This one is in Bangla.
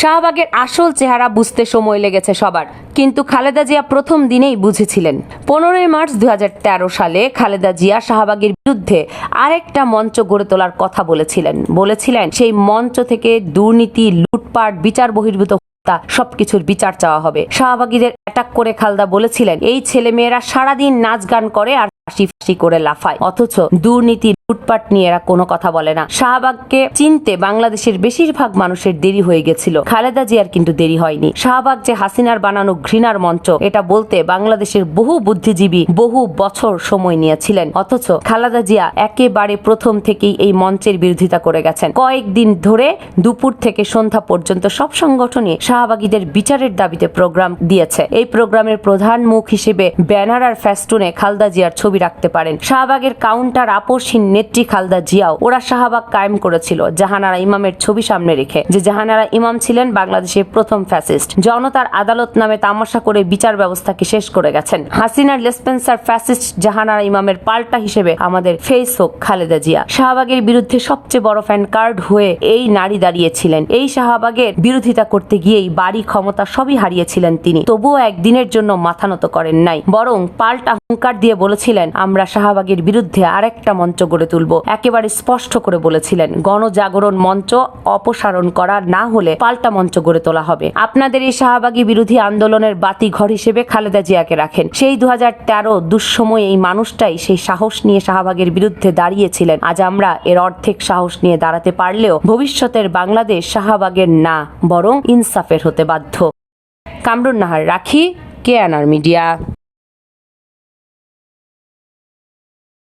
শাহবাগের আসল চেহারা বুঝতে সময় লেগেছে সবার। কিন্তু খালেদা জিয়া প্রথম দিনেই বুঝেছিলেন। পনেরোই মার্চ দুহাজার তেরো সালে খালেদা জিয়া শাহবাগের বিরুদ্ধে আরেকটা মঞ্চ গড়ে তোলার কথা বলেছিলেন। বলেছিলেন, সেই মঞ্চ থেকে দুর্নীতি, লুটপাট, বিচার বহির্ভূত হত্যা, সবকিছুর বিচার চাওয়া হবে। শাহবাগীদের অ্যাটাক করে খালদা বলেছিলেন, এই ছেলেমেয়েরা সারাদিন নাচ গান করে আর ফাঁসি ফাঁসি করে লাফায়। অথচ দুর্নীতি লুটপাট নিয়ে এরা কোনো কথা বলে না। শাহবাগকে চিনতে বাংলাদেশের বেশিরভাগ মানুষের দেরি হয়ে গেছিল। খালেদা জিয়ার কিন্তু দেরি হয়নি। শাহবাগ যে হাসিনার বানানো ঘৃণার মঞ্চ, এটা বলতে বাংলাদেশের বহু বুদ্ধিজীবী বহু বছর সময় নিয়েছিলেন। অথচ খালেদা জিয়া একেবারে প্রথম থেকেই এই মঞ্চের বিরোধিতা করে গেছেন। কয়েকদিন ধরে দুপুর থেকে সন্ধ্যা পর্যন্ত সব সংগঠনই শাহবাগীদের বিচারের দাবিতে প্রোগ্রাম দিয়েছে। এই প্রোগ্রামের প্রধান মুখ হিসেবে ব্যানার আর ফ্যাস্টুনে খালদা জিয়ার ছবি রাখতে পারেন। শাহবাগের কাউন্টার আপসহীন নেত্রী খালদা জিয়াও ওরা শাহবাগ কায়েম করেছিল, জাহানারা ইমামের ছবি সামনে রেখে, যে জাহানারা ইমাম ছিলেন বাংলাদেশের প্রথম ফ্যাসিস্ট। জনতার আদালত নামে তামাশা করে বিচার ব্যবস্থাকে শেষ করে গেছেন। হাসিনার লেসপেন্সার ফ্যাসিস্ট জাহানারা ইমামের পাল্টা হিসেবে আমাদের ফেস হোক খালেদা জিয়া। শাহবাগের বিরুদ্ধে সবচেয়ে বড় ফ্যান কার্ড হয়ে এই নারী দাঁড়িয়েছিলেন। এই শাহবাগের বিরোধিতা করতে গিয়েই বাড়ি ক্ষমতা সবই হারিয়েছিলেন তিনি। তবুও একদিনের জন্য মাথা নত করেন নাই। বরং পাল্টা হুঙ্কার দিয়ে বলেছিলেন, আমরা শাহবাগের বিরুদ্ধে আরেকটা মঞ্চ গড়ে তুলব। একেবারে স্পষ্ট করে বলেছিলেন, গণজাগরণ মঞ্চ অপসারণ করা না হলে পাল্টা মঞ্চ গড়ে তোলা হবে। আপনাদের এই শাহবাগী বিরোধী আন্দোলনের বাতি ঘর হিসেবে খালেদা জিয়াকে রাখেন। সেই দু তেরো দুঃসময়ে এই মানুষটাই সেই সাহস নিয়ে শাহবাগের বিরুদ্ধে দাঁড়িয়েছিলেন। আজ আমরা এর অর্ধেক সাহস নিয়ে দাঁড়াতে পারলেও ভবিষ্যতের বাংলাদেশ শাহবাগের না, বরং ইনসাফের হতে বাধ্য। কামরুন নাহার, রাখি কে আনার মিডিয়া।